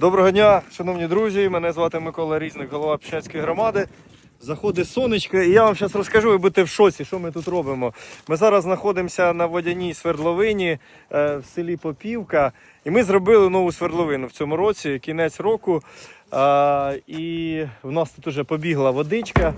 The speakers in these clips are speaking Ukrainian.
Доброго дня, шановні друзі. Мене звати Микола Різник, голова Пщацької громади. Заходить сонечко, і я вам зараз розкажу, ви будете в шоці, що ми тут робимо. Ми зараз знаходимося на водяній свердловині е, в селі Попівка. І ми зробили нову свердловину в цьому році, кінець року. І в нас тут вже побігла водичка.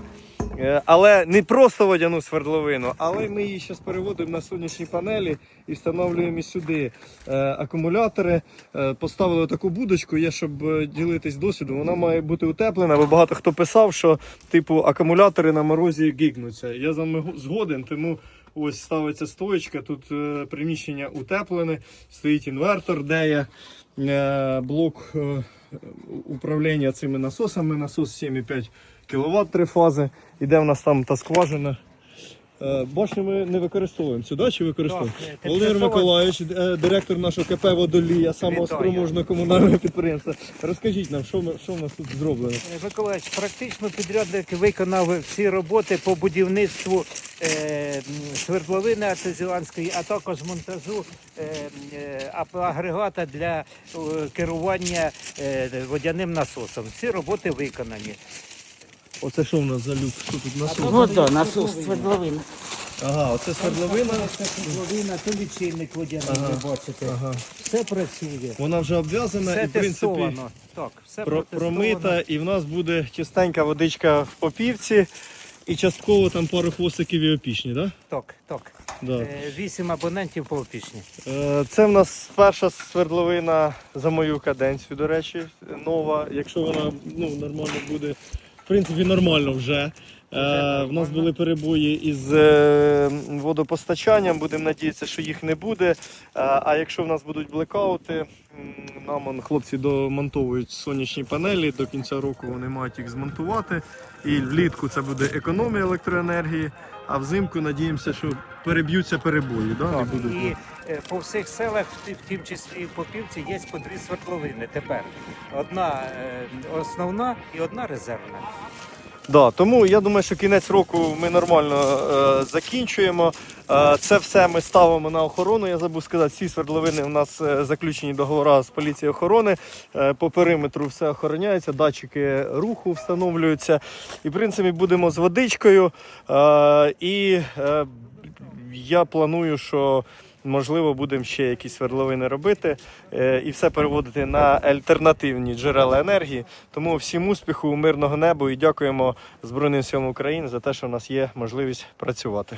Е, Але не просто водяну свердловину, але ми її зараз переводимо на сонячні панелі і встановлюємо сюди е, акумулятори. Е, Поставили таку будочку, є, щоб ділитись досвідом. Вона має бути утеплена, бо багато хто писав, що типу акумулятори на морозі гігнуться. Я з вами згоден, тому ось ставиться стоечка. Тут приміщення утеплене, стоїть інвертор, де є блок управління цими насосами. Насос 7,5 кВт три фази. Іде в нас там та скважина. Е, Башню ми не використовуємо сюди чи використовуємо? Так, е, Володимир Миколаївич, е, директор нашого КП Водолія, самого спроможного комунального підприємства. Розкажіть нам, що, ми, що в нас тут зроблено? Миколаївич, практично підрядник виконав всі роботи по будівництву свердловини артезіанської, а також монтажу е, е, агрегата для е, керування е, водяним насосом. Всі роботи виконані. Оце що в нас за люк? Що тут насос? Вода, насос, свердловина. Ага, оце свердловина. Це свердловина, то лічильник водяний, Ага. ви бачите. Ага. Все працює. Вона вже обв'язана Все і в принципі тестовано. Так, все про, протестовано. промита, і в нас буде чистенька водичка в попівці. І частково там пару хвостиків і опішні, так? Так, так. Да? Е, Вісім абонентів по опішні. Е, Це в нас перша свердловина за мою каденцію, до речі, нова. Якщо вона ну, нормально буде, в принципі, нормально вже. Е, в нас були перебої із е, водопостачанням, будемо надіятися, що їх не буде. Е, а якщо в нас будуть блекаути, нам хлопці домонтовують сонячні панелі, до кінця року вони мають їх змонтувати. І влітку це буде економія електроенергії, а взимку надіємося, що переб'ються перебої. Да? Так, будуть. і по всіх селах, в тім числі і по півці, є по дві свердловини тепер. Одна основна і одна резервна. Да, тому я думаю, що кінець року ми нормально е, закінчуємо. Е, це все ми ставимо на охорону. Я забув сказати, всі свердловини у нас е, заключені договори з поліцією охорони. Е, по периметру все охороняється, датчики руху встановлюються. І в принципі будемо з водичкою. Е, і е, я планую, що можливо будемо ще якісь свердловини робити е, і все переводити на альтернативні джерела енергії. Тому всім успіху, мирного неба і дякуємо Збройним силам України за те, що в нас є можливість працювати.